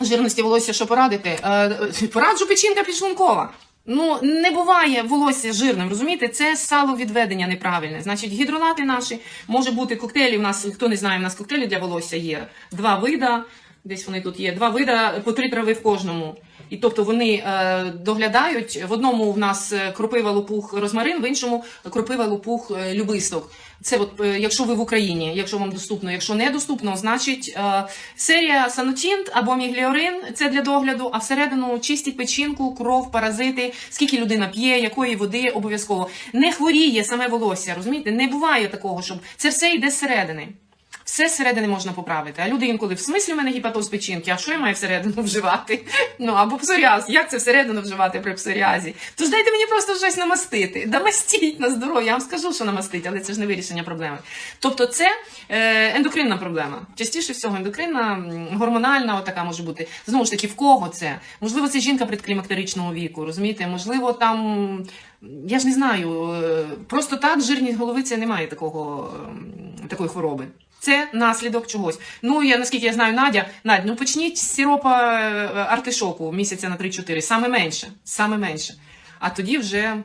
жирності волосся, що порадити? Е, Пораджу печінка підшлункова. Ну, не буває волосся жирним, розумієте? Це саловідведення неправильне. Значить, гідролати наші, може бути коктейлі. У нас, хто не знає, у нас коктейлі для волосся є два вида. Десь вони тут є. Два вида, по три трави в кожному. І тобто вони е, доглядають. В одному в нас е, кропива лопух розмарин, в іншому кропива лопух е, любисток. Це от, е, якщо ви в Україні, якщо вам доступно, якщо не доступно, значить е, серія санотінт або мігліорин це для догляду, а всередину чистіть печінку, кров, паразити, скільки людина п'є, якої води обов'язково. Не хворіє саме волосся, розумієте? Не буває такого, щоб це все йде зсередини. Все зсередини можна поправити. А люди інколи в смислі у мене гіпатоз печінки, а що я маю всередину вживати? Ну або псоріаз. Як це всередину вживати при псоріазі? Тож дайте мені просто щось намастити. Да мастіть на здоров'я. Я вам скажу, що намастить, але це ж не вирішення проблеми. Тобто, це е, ендокринна проблема. Частіше всього, ендокринна, гормональна, отака може бути. Знову ж таки, в кого це? Можливо, це жінка предклімактеричного віку, розумієте? Можливо, там. Я ж не знаю, е, просто так жирність голови це немає такого, такої хвороби. Це наслідок чогось. Ну, я наскільки я знаю, Надя, Надь, ну почніть з сиропа е, артишоку місяця на 3-4, саме менше, саме менше. А тоді вже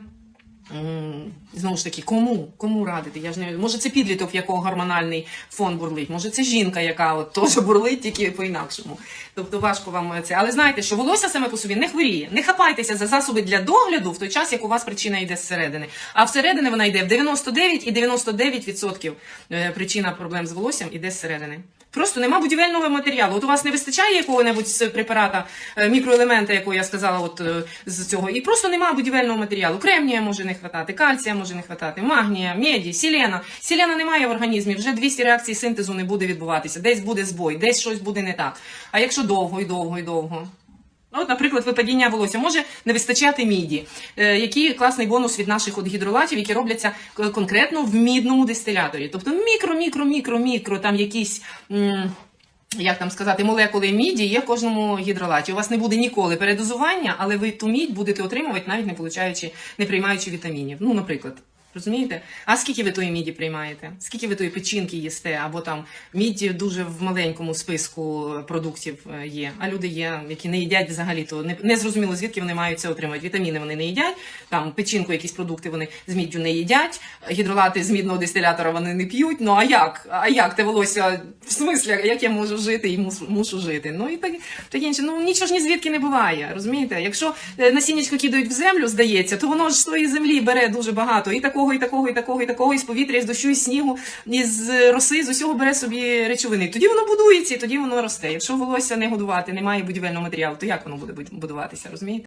знову ж таки, кому? Кому радити? Я ж не може це підліток, в якого гормональний фон бурлить, може це жінка, яка от теж бурлить, тільки по-інакшому. Тобто важко вам це. Але знаєте, що волосся саме по собі не хворіє. Не хапайтеся за засоби для догляду в той час, як у вас причина йде зсередини. А всередини вона йде в 99 і 99% е, причина проблем з волоссям іде зсередини. Просто нема будівельного матеріалу. От у вас не вистачає якого-небудь з препарата, е, мікроелемента, якого я сказала, от е, з цього, і просто нема будівельного матеріалу. Кремнія може не хватати, кальція може не хватати, магнія, меді, сілена. Сілена немає в організмі, вже 200 реакцій синтезу не буде відбуватися. Десь буде збой, десь щось буде не так. А якщо довго і довго і довго. Ну, От, наприклад, випадіння волосся може не вистачати міді. Е, який класний бонус від наших от гідролатів, які робляться конкретно в мідному дистиляторі. Тобто мікро, мікро, мікро, мікро, там якісь. м, як там сказати, молекули міді є в кожному гідролаті. У вас не буде ніколи передозування, але ви ту мідь будете отримувати, навіть не получаючи, не приймаючи вітамінів. Ну, наприклад. Розумієте? А скільки ви тої міді приймаєте? Скільки ви тої печінки їсте? Або там міді дуже в маленькому списку продуктів е, є. А люди є, які не їдять взагалі, то не, зрозуміло, звідки вони мають це отримати. Вітаміни вони не їдять, там печінку, якісь продукти вони з міддю не їдять, гідролати з мідного дистилятора вони не п'ють. Ну а як? А як те волосся? В смислі, як я можу жити і мушу, жити? Ну і так, так інше. Ну нічого ж ні звідки не буває. Розумієте? Якщо е, насіннячко кидають в землю, здається, то воно ж з тої землі бере дуже багато. І такого, і такого, і такого, і такого, і з повітря, і з дощу, і снігу, і з роси, з усього бере собі речовини. Тоді воно будується, і тоді воно росте. Якщо волосся не годувати, немає будівельного матеріалу, то як воно буде будуватися, розумієте?